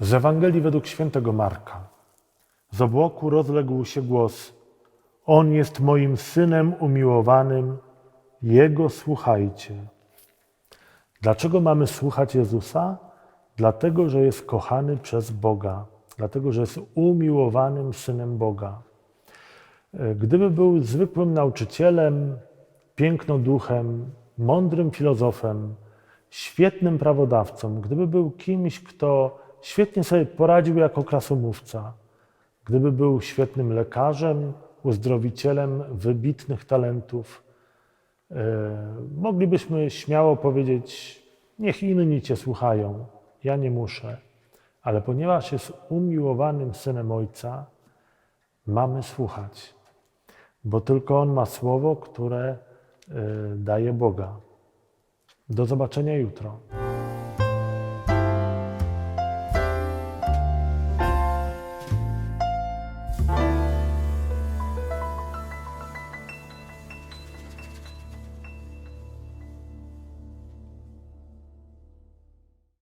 Z Ewangelii według świętego Marka. Z obłoku rozległ się głos: On jest moim synem umiłowanym, jego słuchajcie. Dlaczego mamy słuchać Jezusa? Dlatego, że jest kochany przez Boga, dlatego, że jest umiłowanym synem Boga. E, Gdyby był zwykłym nauczycielem, pięknoduchem, mądrym filozofem, świetnym prawodawcą, gdyby był kimś, kto świetnie sobie poradził jako krasomówca, gdyby był świetnym lekarzem, uzdrowicielem wybitnych talentów, e, moglibyśmy śmiało powiedzieć: Niech inni Cię słuchają, ja nie muszę. Ale ponieważ jest umiłowanym synem Ojca, mamy słuchać, bo tylko On ma słowo, które e, daje Boga. Do zobaczenia jutro.